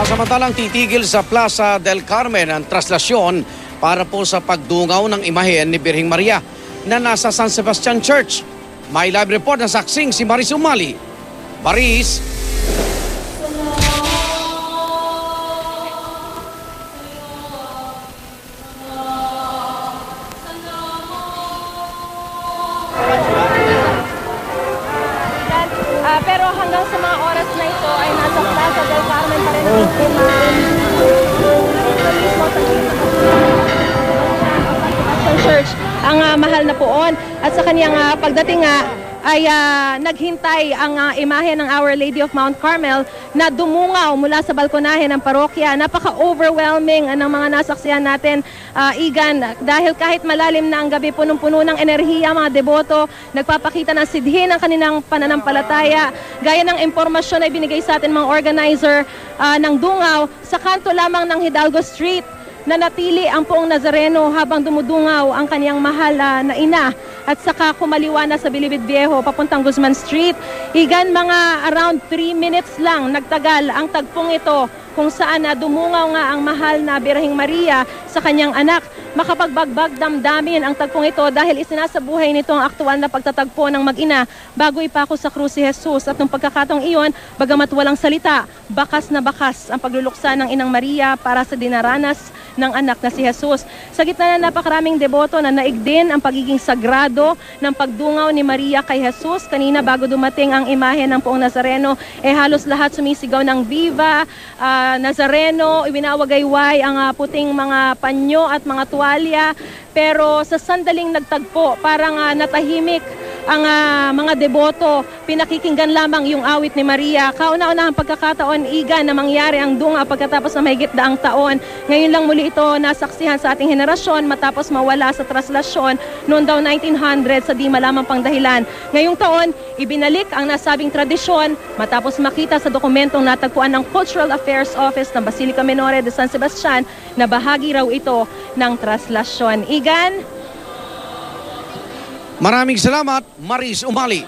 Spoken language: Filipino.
Samantalang titigil sa Plaza del Carmen ang traslasyon para po sa pagdungaw ng imahen ni Birhing Maria na nasa San Sebastian Church. May live report na saksing si Maris Umali. Maris, hanggang sa mga oras na ito ay nasa Plaza del Carmen pa rin ang biktima. Sa Church ang ah, mahal na poon at sa kaniyang ah, pagdating nga ay ah, naghintay ang ah, imahe ng Our Lady of Mount Carmel na dumungaw mula sa balkonahe ng parokya. Napaka-overwhelming ng mga nasaksihan natin, ah, Igan, dahil kahit malalim na ang gabi, punong-puno ng enerhiya mga deboto, nagpapakita ng sidhi ng kanilang pananampalataya. Gaya ng impormasyon na ibinigay sa atin mga organizer ah, ng dungaw, sa kanto lamang ng Hidalgo Street, nanatili ang poong Nazareno habang dumudungaw ang kaniyang mahal ah, na ina at saka kumaliwa na sa Bilibid Viejo papuntang Guzman Street. Igan mga around 3 minutes lang nagtagal ang tagpong ito kung saan na dumungaw nga ang mahal na Birahing Maria sa kanyang anak. Makapagbagbag damdamin ang tagpong ito dahil isinasabuhay nito ang aktual na pagtatagpo ng mag-ina bago ipako sa krus si Jesus. At nung pagkakatong iyon, bagamat walang salita, bakas na bakas ang pagluluksa ng Inang Maria para sa dinaranas ng anak na si Jesus. Sa gitna na napakaraming deboto na naig din ang pagiging sagrado ng pagdungaw ni Maria kay Jesus. Kanina bago dumating ang imahe ng poong Nazareno, eh halos lahat sumisigaw ng Viva, ah, Nazareno, iwinawagayway ang ah, puting mga panyo at mga tuwalya. Pero sa sandaling nagtagpo, parang ah, natahimik ang ah, mga deboto, pinakikinggan lamang yung awit ni Maria. Kauna-unahang pagkakataon, iga na mangyari ang dunga pagkatapos ng mahigit daang taon. Ngayon lang muli ito nasaksihan sa ating henerasyon matapos mawala sa traslasyon noong daw 1900 sa di malamang pang dahilan. Ngayong taon, ibinalik ang nasabing tradisyon matapos makita sa dokumentong natagpuan ng Cultural Affairs Office ng Basilica Menore de San Sebastian na bahagi raw ito ng traslasyon. Igan, maraming salamat, Maris Umali.